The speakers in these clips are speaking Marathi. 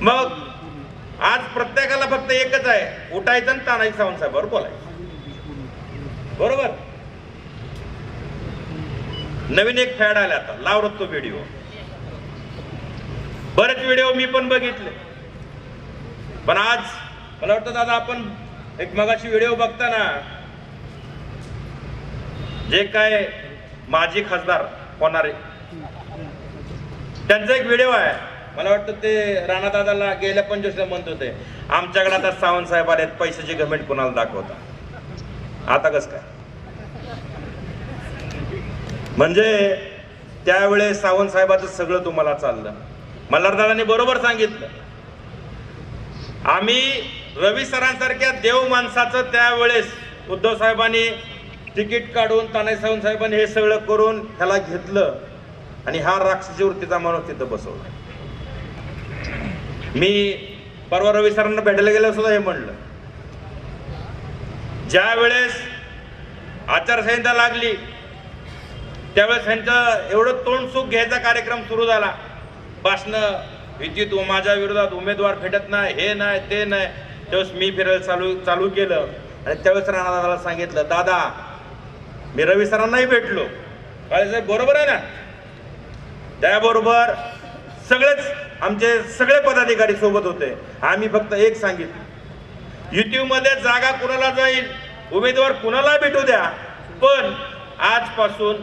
मग आज प्रत्येकाला फक्त एकच आहे. उठायचं आणि तानाजी सावंत साहेबांवर बोलायचं. बरोबर? नवीन एक फॅड आला आता लावरत तो व्हिडिओ. बरेच व्हिडिओ मी पण बघितले. पण आज मला वाटतं दादा आपण एक मगाशी व्हिडिओ बघताना जे काय माजी खासदार होणारे त्यांचा एक व्हिडिओ आहे. मला वाटतं ते राणादादाला गेल्या पंचवीसला म्हणत होते आमच्याकडे आता सावंत साहेब आले पैशाची गमेंट कोणाला दाखवता? आता कस काय? म्हणजे त्यावेळेस सावंत साहेबाचं सगळं तुम्हाला चाललं. मल्हारदादांनी बरोबर सांगितलं. आम्ही रवी सरांसारख्या देव माणसाचं त्यावेळेस उद्धव साहेबांनी तिकीट काढून तानाजी सावंत साहेबांनी हे सगळं करून ह्याला घेतलं आणि हा राक्षसी वृत्तीचा माणूस तिथं बसवला. मी परवा रवी सरांना भेटायला गेलो सुद्धा हे म्हणलं. ज्या वेळेस आचारसंहिता लागली त्यावेळेस त्यांचं एवढं तोंड सुख घ्यायचा कार्यक्रम सुरू झाला. भाषण विद्युत माझ्या विरोधात उमेदवार भेटत नाही हे नाही ते नाही. त्यावेळेस मी फिरायला चालू चालू केलं. आणि त्यावेळेस राणादादाला सांगितलं दादा मी रवी सरांनाही भेटलो. काळे साहेब बरोबर आहे ना? त्याबरोबर सगळेच आमचे सगळे पदाधिकारी सोबत होते. आम्ही फक्त एक सांगितलं. युट्यूबमध्ये जागा कुणाला जाईल? उमेदवार कुणाला भेटू द्या? पण आजपासून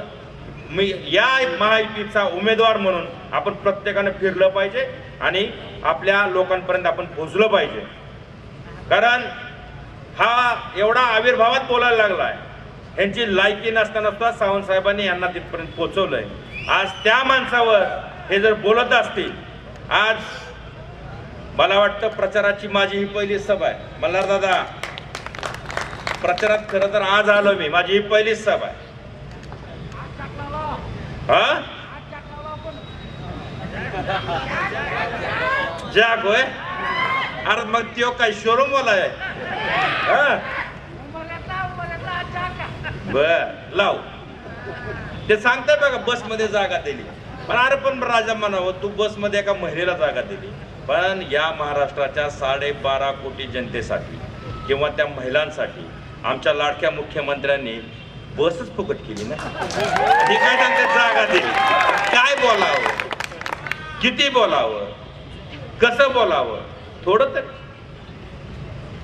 मी या महायुतीचा उमेदवार म्हणून आपण प्रत्येकानं फिरलं पाहिजे आणि आपल्या लोकांपर्यंत आपण पोहोचलं पाहिजे. कारण हा एवढा आविर्भावात बोलायला लागलाय. ह्यांची लायकी नसताना सुद्धा सावंतसाहेबांनी यांना तिथपर्यंत पोचवलंय आज त्या माणसावर हे जर बोलत असतील आज मला वाटतं प्रचाराची माझी ही पहिली सभा आहे. मल्हार दादा प्रचारात खरं तर आज आलो मी. माझी ही पहिलीच सभा आहे. हा? जॅक होय? अरे मग त्यो काय शोरूम वाला आहे. हा? बर लाव. ते सांगताय बघा बसमध्ये जागा दिली. पण अरे पण राजा म्हणावं तू बसमध्ये एका महिलेला जागा दिली. पण या महाराष्ट्राच्या साडेबारा कोटी जनतेसाठी किंवा त्या महिलांसाठी आमच्या लाडक्या मुख्यमंत्र्यांनी बसच फुकट केली ना. ती काय सांगते जागा दिली. काय बोलावं? किती बोलावं? कसं बोलावं? थोडं तर.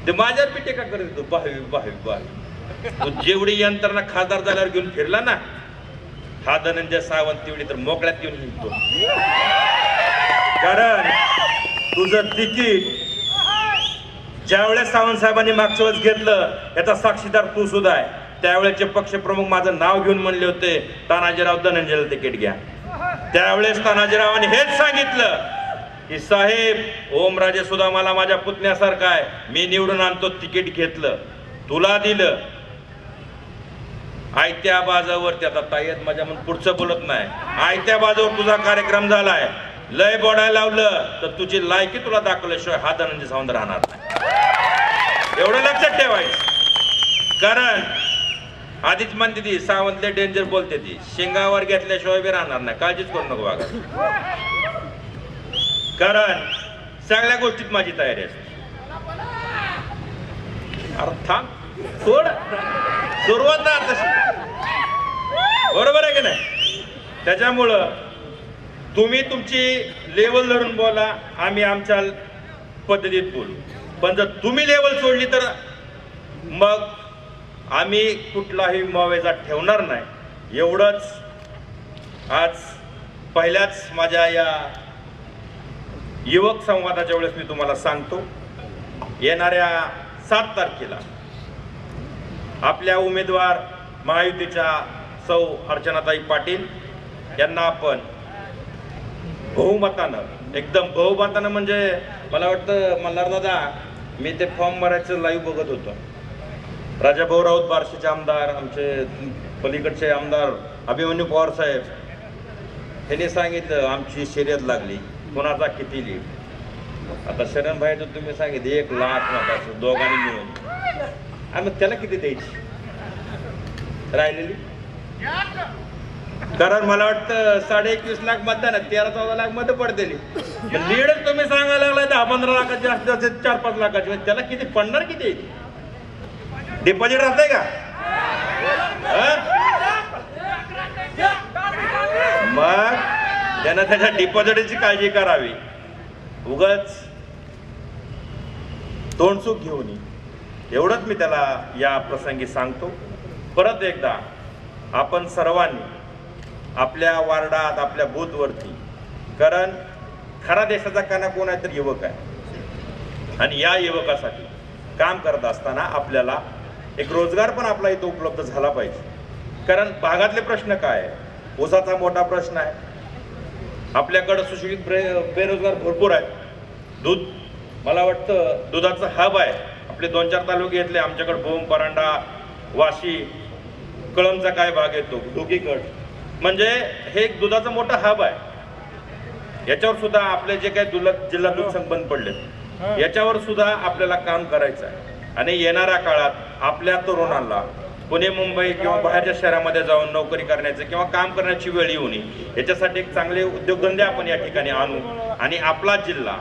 ते माझ्यावर बी का करत होतो? बाहेर बाहेर बाहेर. जेवढी यंत्रणा खासदार झाल्यावर घेऊन फिरला ना हा धनंजय सावंत तेवढी तर मोकळ्यात घेऊन निघतो. कारण तुझं तिकीट ज्यावेळेस सावंत साहेबांनी मागच्या वेळेस घेतलं याचा साक्षीदार तू सुद्धा आहे. त्यावेळेचे पक्षप्रमुख माझं नाव घेऊन म्हणले होते तानाजीराव धनंजयला तिकीट घ्या. त्यावेळेस तानाजीरावांनी हेच सांगितलं की साहेब ओमराजे सुद्धा मला माझ्या पुतण्यासारखा आहे. मी निवडून आणतो तिकीट घेतलं. तुला दिलं. आयत्या बाजावरती आता तायत माझ्या म्हणून पुढचं बोलत नाही. आयत्या बाजावर तुझा कार्यक्रम झालाय. लय बोडायला लावलं तर तुझी लायकी तुला दाखवल्याशिवाय हा धनंजय सावंत राहणार नाही. एवढं लक्षात ठेवायचं. कारण आधीच म्हणते ती सावंतले डेंजर बोलते ती. शेंगावर घेतल्याशिवाय बी राहणार नाही. काळजीच करू नको बघा कारण सगळ्या गोष्टीत माझी तयारी असते. अरे थांब. सोड. सुरुवात ना तशी. बरोबर आहे की नाही? त्याच्यामुळं तुम्ही तुमची लेवल धरून बोला आम्ही आमच्या पद्धतीत बोलू. पण जर तुम्ही लेवल सोडली तर मग आम्ही कुठलाही मवेजा ठेवणार नाही. एवढंच आज पहिल्याच माझ्या या युवक संवादाच्या वेळेस मी तुम्हाला सांगतो. येणाऱ्या सात तारखेला आपल्या उमेदवार महायुतीच्या सौ अर्चनाताई पाटील यांना आपण बहुमतानं एकदम बहुमतानं म्हणजे मला वाटतं मल्हार दादा मी ते फॉर्म भरायचं लाईव्ह बघत होतो. राजा भाऊ राऊत बार्शीचे आमदार आमचे पलीकडचे आमदार अभिमन्यू पवार साहेब त्यांनी सांगितलं आमची शर्यत लागली कोणाचा किती लीड आता शरण भाई तुम्ही सांगितलं एक लाख मताचं दोघांनी मिळून. आणि मग त्याला किती द्यायची? राहिलेली? कारण मला वाटतं साडे एकवीस लाख मतदान आहे, तेरा चौदा लाख मत पडतेली लीडच तुम्ही सांगायला लागलाय दहा पंधरा लाखाची असते असेल चार पाच लाखाची. म्हणजे त्याला किती पडणार किती? डिपॉझिट राहतंय का? हा? मग त्यानं त्याच्या डिपॉझिटची काळजी करावी. उगाच तोंडसुख घेऊन ये. एवढंच मी त्याला या प्रसंगी सांगतो. परत एकदा आपण सर्वांनी आपल्या वार्डात आपल्या बूथवरती कारण खरा देशाचा काना कोण आहे तर युवक आहे. आणि या युवकासाठी काम करत असताना आपल्याला एक रोजगार पण आपला इथं उपलब्ध झाला पाहिजे. कारण भागातले प्रश्न काय आहे? ऊसाचा मोठा प्रश्न आहे. आपल्याकडं सुशिक्षित बे- बेरोजगार भरपूर आहेत. दूध मला वाटतं दुधाचं हब आहे. आपले दोन चार तालुके घेतले आमच्याकडे भूम परांडा वाशी कळमचा काय भाग येतो ढोकीगड. म्हणजे हे एक दुधाचं मोठं हब आहे. याच्यावर सुद्धा आपले जे काही दुल जिल्हा दूध संघ बंद पडले याच्यावर सुद्धा आपल्याला काम करायचं आहे. आणि येणाऱ्या काळात आपल्या तरुणांना पुणे मुंबई किंवा बाहेरच्या शहरामध्ये जाऊन नोकरी करण्याचं किंवा काम करण्याची वेळ येऊ नये याच्यासाठी एक चांगले उद्योगधंदे आपण या ठिकाणी आणू. आणि आपला जिल्हा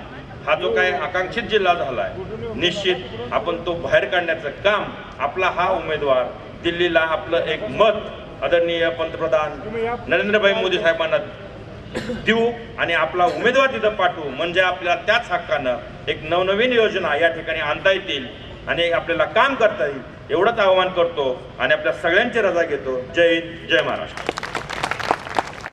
हा जो काही आकांक्षित जिल्हा झाला आहे निश्चित आपण तो बाहेर काढण्याचं काम आपला हा उमेदवार दिल्लीला आपलं एक मत आदरणीय पंतप्रधान नरेंद्रभाई मोदी साहेबांना देऊ आणि आपला उमेदवार तिथं पाठवू. म्हणजे आपल्याला त्याच हक्कानं एक नवनवीन योजना या ठिकाणी आणता येतील आणि आपल्याला काम करता येईल. एवढंच आवाहन करतो आणि आपल्या सगळ्यांची रजा घेतो. जय हिंद जय महाराष्ट्र.